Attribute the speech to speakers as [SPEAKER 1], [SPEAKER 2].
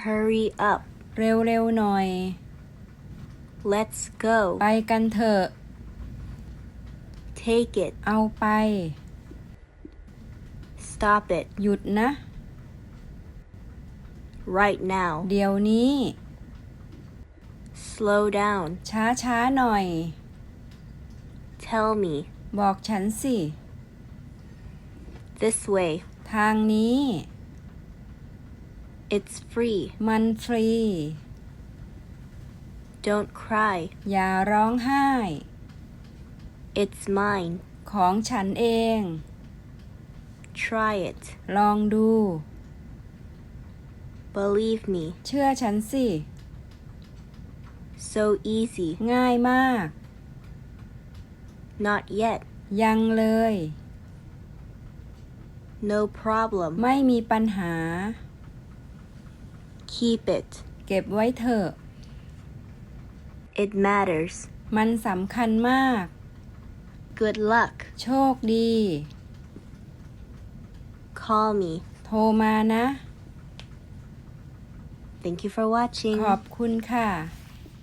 [SPEAKER 1] Hurry up.
[SPEAKER 2] เร็วๆหน่อย
[SPEAKER 1] Let's go.
[SPEAKER 2] ไปกันเถอะ
[SPEAKER 1] Take it.
[SPEAKER 2] เอาไป
[SPEAKER 1] Stop it.
[SPEAKER 2] หยุดนะ
[SPEAKER 1] Right now.
[SPEAKER 2] เดี๋ยวนี้
[SPEAKER 1] Slow down.
[SPEAKER 2] ช้าๆหน่อย
[SPEAKER 1] Tell me.
[SPEAKER 2] บอกฉันสิ
[SPEAKER 1] This way.
[SPEAKER 2] ทางนี้
[SPEAKER 1] It's free.
[SPEAKER 2] มันฟรี
[SPEAKER 1] Don't cry.
[SPEAKER 2] อย่าร้องไห้
[SPEAKER 1] It's mine.
[SPEAKER 2] ของฉันเอง
[SPEAKER 1] Try it.
[SPEAKER 2] ลองดู
[SPEAKER 1] Believe me.
[SPEAKER 2] เชื่อฉันสิ
[SPEAKER 1] So easy.
[SPEAKER 2] ง่ายมาก
[SPEAKER 1] Not yet.
[SPEAKER 2] ยังเลย
[SPEAKER 1] No problem.
[SPEAKER 2] ไม่มีปัญหา
[SPEAKER 1] Keep it.
[SPEAKER 2] เก็บไว้เถอะ
[SPEAKER 1] It matters.
[SPEAKER 2] มันสำคัญมาก
[SPEAKER 1] Good luck.
[SPEAKER 2] โชคดี
[SPEAKER 1] Call me.
[SPEAKER 2] โทรมานะ
[SPEAKER 1] Thank you for watching.
[SPEAKER 2] ขอบคุณค่ะ